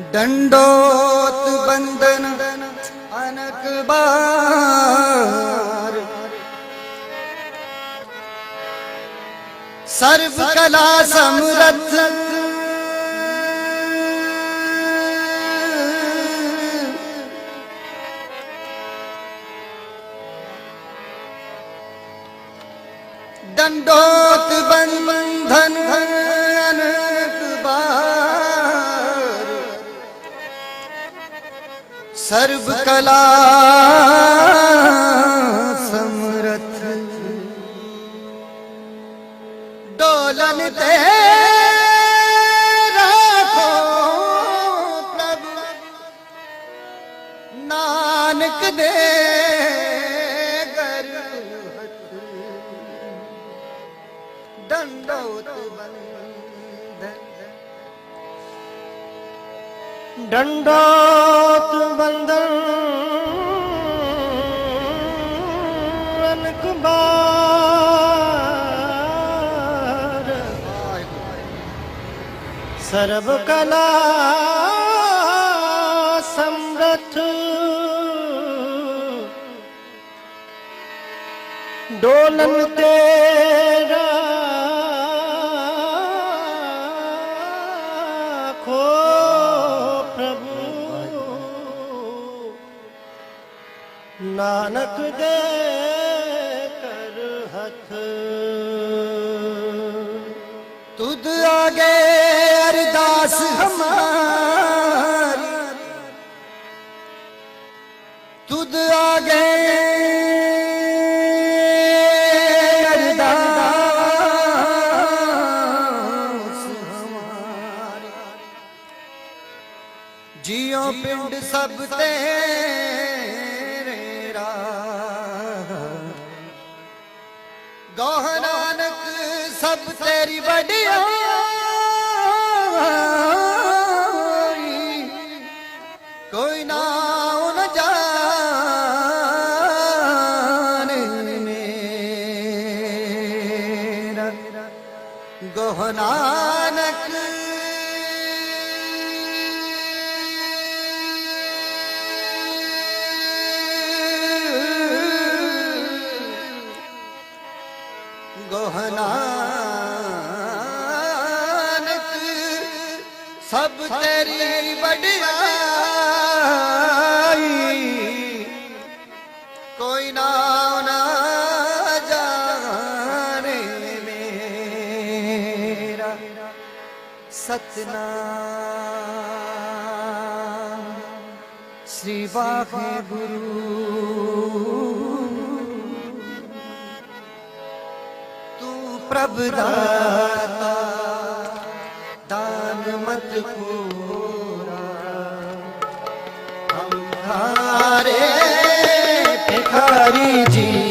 ਡੰਡੋਤ ਬੰਦਨ ਅਨਕ ਬਾਰ। ਸਰਬ ਕਲਾ ਸਮਰਥ। ਡੰਡੋ ਸਰਬ ਕਲਾ ਸਮਰਥ। ਡੋਲਨ ਤੇ ਰੱਖੋ ਪ੍ਰਭ। ਨਾਨਕ ਦੇ ਗਰ ਹੱਥ ਦੰਡੋਤ ਬਨ ਡੰਡੋਤ ਬੰਦਨ ਅਨਕਬਾਰ ਸਰਬ ਕਲਾ ਸਮਰਥ। ਡੋਲਨ ਤੇਰਾ ਰੱਖ ਦੇ ਕਰ ਹੱਥ। ਤੁਧ ਆਗੇ ਅਰਦਾਸ ਹਮਾਰੀ। ਤੁਧ ਆਗੇ ਜੀਓ ਪਿੰਡ ਸਭ ਤੇ ਤੇਰੀ ਵਡਿਆਈ ਕੋਈ ਨਾ ਨ ਜਾਣੇ ਮੇਰਾ। ਗੋਹ ਨਾਨਕ। ਤੇਰੀ ਵਡਿਆਈ ਕੋਈ ਨਾ ਨਾ ਜਾਣੇ ਮੇਰਾ ਸਤਨਾਮ। ਸ੍ਰੀ ਵਾਹਿਗੁਰੂ। ਤੂੰ ਪ੍ਰਭ ਦਾਤਾ। ਦਾਨ ਮਤ ਪੂਰਾ ਹਮ ਹਾਰੇ ਭਿਖਾਰੀ ਜੀ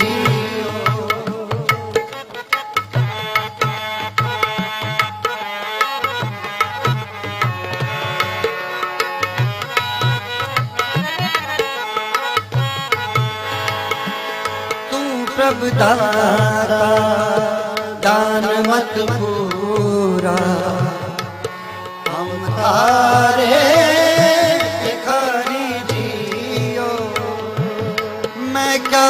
ਤੂੰ ਪ੍ਰਭ ਦਾਤਾ ਦਾਨ ਮਤ ਪੂਰਾ ਹਮ ਭਿਖਾਰੀ ਜੀਓ। ਮੈਂ ਕਿਆ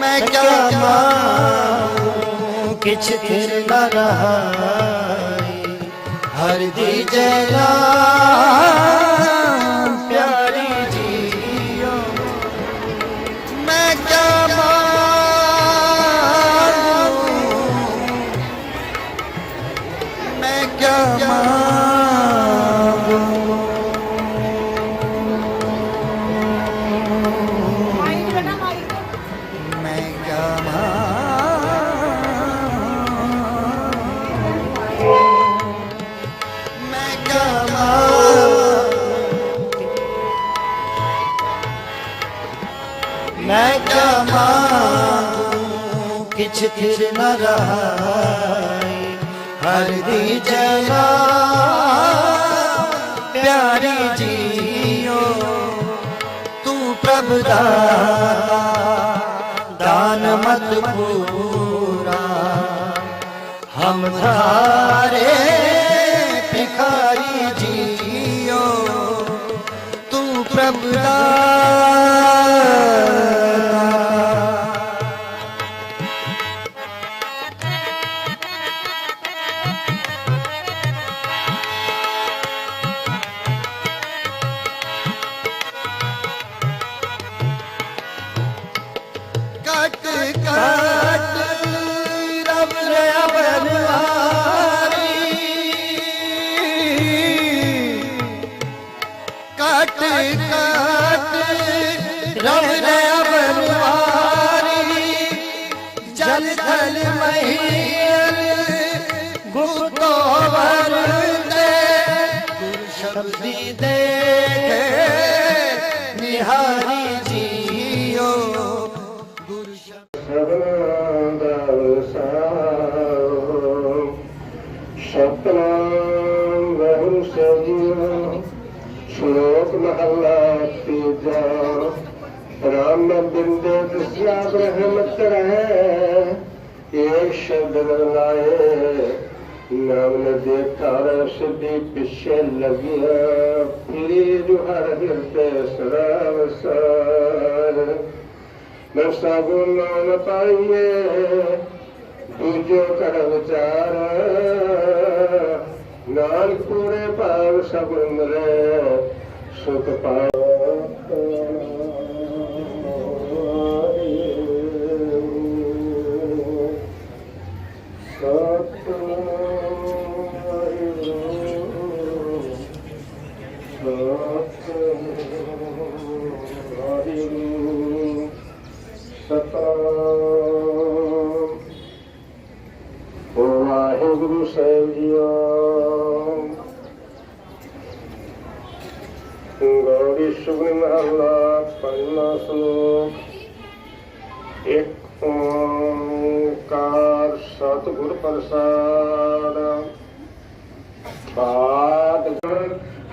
ਮੈਂ ਕਿਆ ਮਾਂਗੂ? ਕਿਛ ਥਿਰ ਨ ਰਹਾਈ। ਹਰ ਦੀ ਜਲਾ ਕਿਆ ਮਾਂਗੂ ਮੈਂ ਕਿਆ ਮਾਂਗੂ ਮੈਂ ਕਿਆ ਹਰ ਦੀ ਜਲਾ ਪਿਆਰੀ ਜੀਓ ਤੂੰ ਪ੍ਰਭ ਦਾਤਾ ਦਾਨ ਮਤ ਪੂਰਾ। ਹਮ ਧਾਰੇ ਥਲ ਮਹੀਲ ਗੁਪਤੋ ਵਰਦੇ ਗੁਰ ਸ਼ਬਦੀ ਦੇਖੇ ਨਿਹਾਰੀ ਜੀਓ ਗੁਰ ਸ਼ਬਦ ਸਤਨਾਮ ਵਹਿ ਸਜਿਓ ਸ਼ਲੋਕ ਮਹਲਾ ਤੀਜਾ ਰਾਮ ਬਿੰਦੇ ਦਸਿਆ ਬ੍ਰਹਮ ਰਹਿ ਏਕ ਸ਼ਬਦ ਲਾਏ ਨਾਮ ਨ ਦੇਖਾ ਰਸਦੀ ਪਿਛੇ ਲਗਿਆ ਫਿਰੀ ਜੋ ਹਰ ਹਿਰਦੇ ਸਦਾ ਵਸਾਰ ਮੈਂ ਸਾਗੁਣ ਨਾਮ ਪਾਈਏ ਦੂਜੋ ਕਰ ਵਿਚਾਰ ਨਾਨਕ ਪੂਰੇ ਭਾਵ ਸਭ ਮਰੇ ਸੁਖ ਪਾਏ ਗੁਰੂ ਸਾਹਿਬ ਜੀਓ। ਗੌਰੀ ਸੁਗਨ ਮਹਲਾ ਪੰਜਵਾਂ ਸ਼ਲੋਕ ਇੱਕ ਓੰਕਾਰ ਸਤਿਗੁਰ ਪ੍ਰਸਾਦ। ਬਾਤ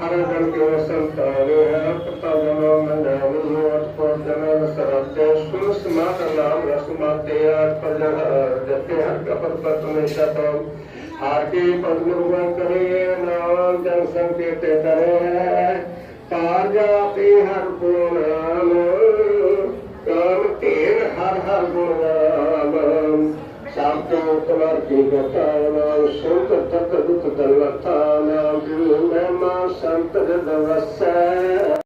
ਹਰ ਜਨ ਕੇ ਸੰਤਾਨ ਹੈ ਪਤਾ ਜਨੋ ਮੰਦਾਨੀ ਹੋਤ ਕੋ ਜਨ ਸਰਤੇ ਸੁਨ ਸਮਾਤ ਨਾਮ ਰਸਮਾਤੇ ਆਟ ਪਜਨ ਜਤੇ ਹਰ ਕਪਰ ਪਤ ਮੇ ਸ਼ਤੋ ਹਾਰ ਕੇ ਪਦ ਨਿਰਵਨ ਕਰੇ ਨਾਮ ਜਨ ਸੰਕੇਤੇ ਕਰੇ। ਪਾਰ ਜਾਤੀ ਹਰ ਗੁਣ ਨਾਮ ਕਾਮ ਤੇਨ ਹਰ ਹਰ ਗੁਣ ਨਾਮ। ਸਾਤੋ ਕਮਰ ਕੀ ਗਤਾ ਨਾਮ ਸੁਤ ਤਤ ਦੁਤ ਦਲਵਤਾ ਨਾਮ, ਗੁਰੂ ਮਹਿਮਾ ਸੰਤ ਜਦ ਵਸੈ।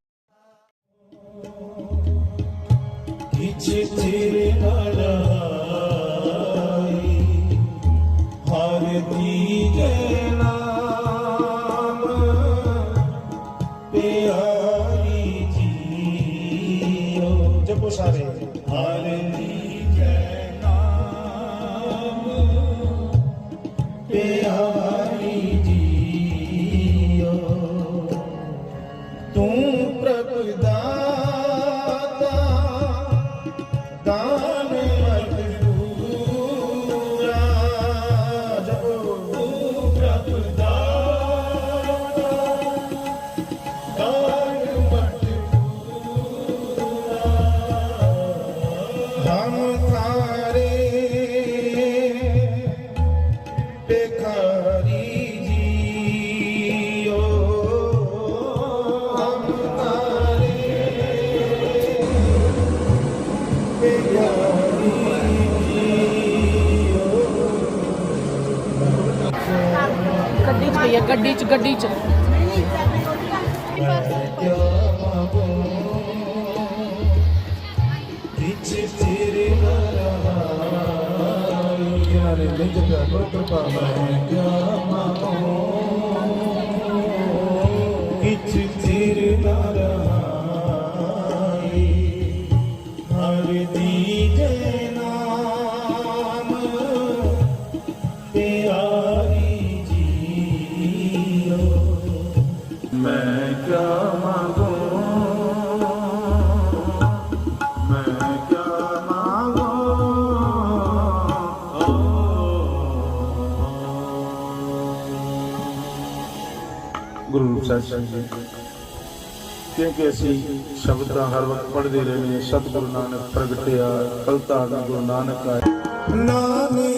ਗੱਡੀ 'ਚ ਗੱਡੀ 'ਚ। ਗੱਡੀ 'ਚ ਤੇਰੇ ਨਾਰਾਈ ਕਿਨਾਰੇ ਹਰ ਦੀਜੇ ਗੁਰੂ ਰੂਪ ਸਾਹਿਬ ਜੀ। ਕਿਉਂਕਿ ਅਸੀਂ ਸ਼ਬਦ ਦਾ ਹਰ ਵਕਤ ਪੜ੍ਹਦੇ ਰਹਿੰਦੇ ਹਾਂ, ਸਤਿਗੁਰੂ ਨਾਨਕ ਪ੍ਰਗਟਿਆ, ਕਲਤਾ ਗੁਰੂ ਨਾਨਕ ਆਇਆ। ਨਾਨਕ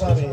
সারে